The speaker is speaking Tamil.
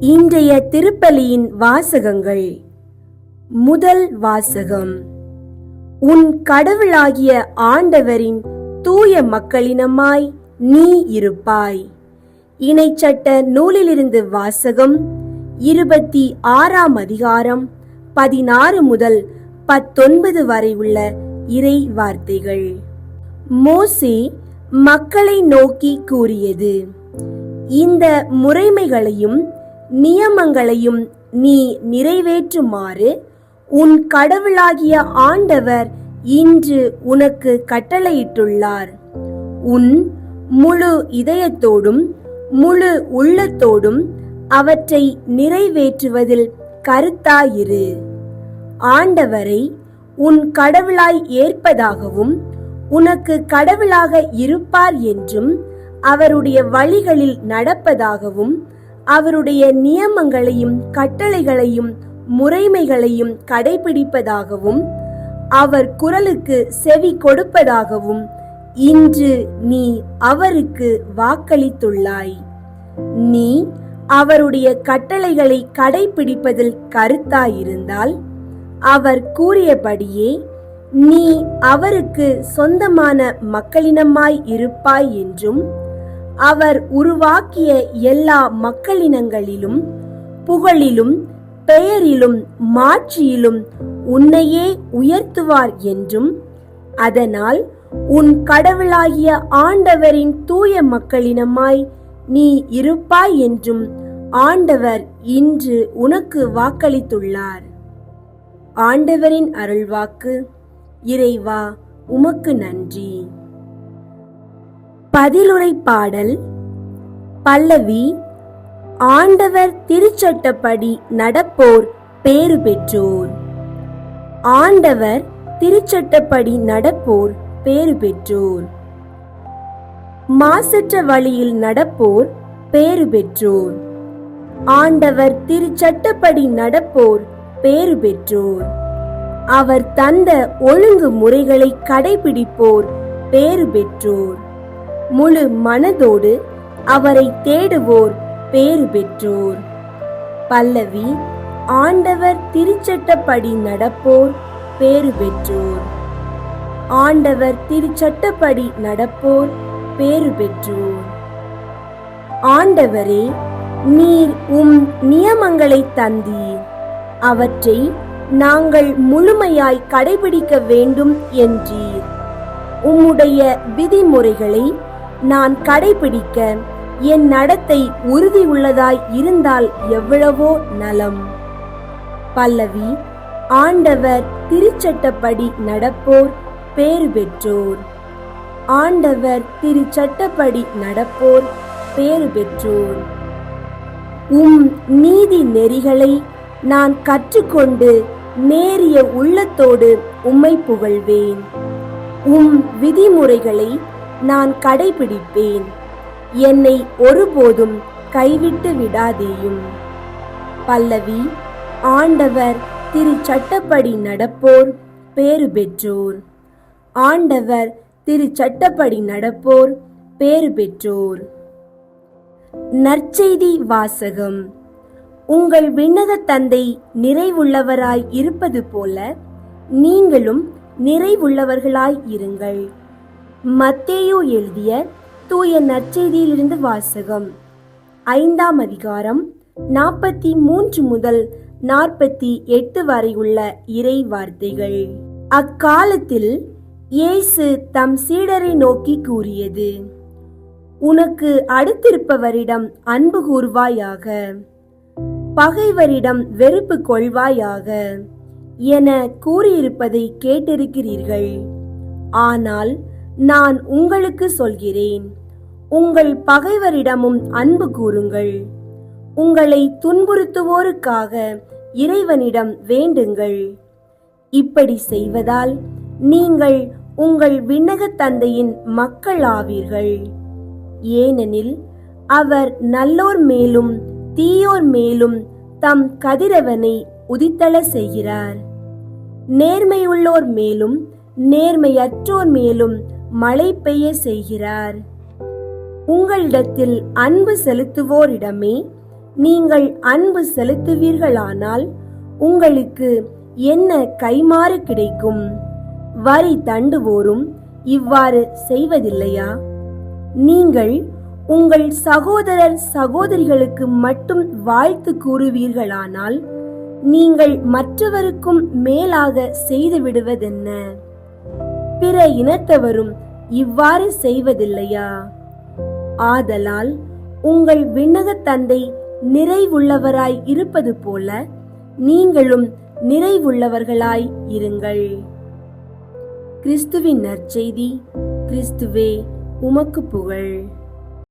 இன்றைய திருப்பலியின் வாசகங்கள். முதல் வாசகம். உன் கடவுளாகிய ஆண்டவரின் தூய மக்களினமாய் நீ இருப்பாய். இணைச்சட்ட நூலிலிருந்து வாசகம் இருபத்தி ஆறாம் அதிகாரம் பதினாறு முதல் பத்தொன்பது வரை உள்ள இறை வார்த்தைகள். மோசே மக்களை நோக்கி கூறியது இந்த முறைமைகளையும் நியமங்களையும் நீ நிறைவேற்றுமாறு உன் கடவுளாகிய ஆண்டவர் இன்று உனக்கு கட்டளையிட்டுள்ளார். உன் முழு இதயத்தோடும் முழு உள்ளத்தோடும் அவற்றை நிறைவேற்றுவதில் கருத்தாயிரு. ஆண்டவரை உன் கடவுளாய் ஏற்பதாகவும் உனக்கு கடவுளாக இருப்பார் என்றும் அவருடைய வழிகளில் நடப்பதாகவும் அவருடைய நியமங்களையும் கட்டளைகளையும் முறைமைகளையும் கடைபிடிப்பதாகவும் அவர் குரலுக்கு செவி கொடுப்பதாகவும் இன்று நீ அவருக்கு வாக்களித்துள்ளாய். நீ அவருடைய கட்டளைகளை கடைபிடிப்பதில் கருத்தாயிருந்தால் அவர் கூறியபடியே நீ அவருக்கு சொந்தமான மக்களினமாய் இருப்பாய் என்றும் அவர் உருவாக்கிய எல்லா மக்களினங்களிலும் புகழிலும் பெயரிலும் மாட்சியிலும் உன்னையே உயர்த்துவார் என்றும் அதனால் உன் கடவுளாகிய ஆண்டவரின் தூய மக்களினமாய் நீ இருப்பாய் என்றும் ஆண்டவர் இன்று உனக்கு வாக்களித்துள்ளார். ஆண்டவரின் அருள்வாக்கு இறைவா உமக்கு நன்றி. பதிலுரை பாடல் பல்லவி ஆண்டவர் திருச்சட்டப்படி நடப்போர் பேறு பெற்றோர். ஆண்டவர் திருச்சட்டப்படி நடப்போர் பேறு பெற்றோர். மாசற்ற வழியில் நடப்போர் பேறு பெற்றோர். ஆண்டவர் திருச்சட்டப்படி நடப்போர் பேறு பெற்றோர். அவர் தந்த ஒழுங்கு முறைகளை கடைபிடிப்போர் பேறு பெற்றோர். முழு மனதோடு அவரை தேடுவோர் பேறு பெற்றோர். பல்லவி ஆண்டவர் திருச்சட்டப்படி நடப்போர் பேறு பெற்றோர். ஆண்டவர் திருச்சட்டப்படி நடப்போர் பேறு பெற்றோர். ஆண்டவரே நீர் உம் நியமங்களை தந்தீர். அவற்றை நாங்கள் முழுமையாய் கடைபிடிக்க வேண்டும் என்றீர். உம்முடைய விதிமுறைகளை நான் கடைபிடிக்க என் நடத்தை உறுதியுள்ளதாய் இருந்தால் எவ்வளவோ நலம். பல்லவி ஆண்டவர் திருச்சட்டப்படி நடப்போர் பேறு பெற்றோர். ஆண்டவர் திருச்சட்டப்படி நடப்போர் பேறு பெற்றோர். உம் நீதி நெறிகளை நான் கற்றுக்கொண்டு நேரிய உள்ளத்தோடு உம்மை புகழ்வேன். உம் விதிமுறைகளை நான் கடைபிடிப்பேன். என்னை ஒருபோதும் கைவிட்டு விடாதேயும். பல்லவி ஆண்டவர் திரு சட்டப்படி நடப்போர் பேறு பெற்றோர். ஆண்டவர் திரு சட்டப்படி நடப்போர் பேறு பெற்றோர். நற்செய்தி வாசகம். உங்கள் விண்ணக தந்தை நிறைவுள்ளவராய் இருப்பது போல நீங்களும் நிறைவுள்ளவர்களாய் இருங்கள். மத்தேயு எழுதிய தூய நற்செய்தியிலிருந்து வாசகம். ஐந்தாம் அதிகாரம் நாற்பத்தி மூன்று முதல் நாற்பத்தி எட்டு வரை உள்ள இறை வார்த்தைகள். அக்காலத்தில் இயேசு தம் சீடரை நோக்கி கூறியது உனக்கு அடுத்திருப்பவரிடம் அன்பு கூர்வாயாக பகைவரிடம் வெறுப்பு கொள்வாயாக என கூறியிருப்பதை கேட்டிருக்கிறீர்கள். ஆனால் நான் உங்களுக்கு சொல்கிறேன். உங்கள் பகைவரிடமும் அன்பு கூறுங்கள். உங்களை துன்புறுத்துவோருக்காக இறைவனிடம் வேண்டுங்கள். இப்படி செய்வதால் நீங்கள் உங்கள் விண்ணக தந்தையின் மக்கள் ஆவீர்கள் ஏனெனில் அவர் நல்லோர் மேலும் தீயோர் மேலும் தம் கதிரவனை உதித்தள செய்கிறார். நேர்மையுள்ளோர் மேலும் நேர்மையற்றோர் மேலும் மழை பெய்ய செய்கிறார். உங்களிடத்தில் அன்பு செலுத்துவோரிடமே நீங்கள் அன்பு செலுத்துவீர்களானால் உங்களுக்கு என்ன கைமாறு கிடைக்கும்? வரி தண்டுவோரும் இவ்வாறு செய்வதில்லையா? நீங்கள் உங்கள் சகோதரர் சகோதரிகளுக்கு மட்டும் வாழ்த்து கூறுவீர்களானால் நீங்கள் மற்றவருக்கும் மேலாக செய்து விடுவதென்ன பிற இனத்தவரும் இவ்வாறு செய்வதில்லையா? ஆதலால் உங்கள் விண்ணகத் தந்தை நிறைவுள்ளவராய் இருப்பது போல நீங்களும் நிறைவுள்ளவர்களாய் இருங்கள். கிறிஸ்துவின் நற்செய்தி கிறிஸ்துவே உமக்கு புகழ்.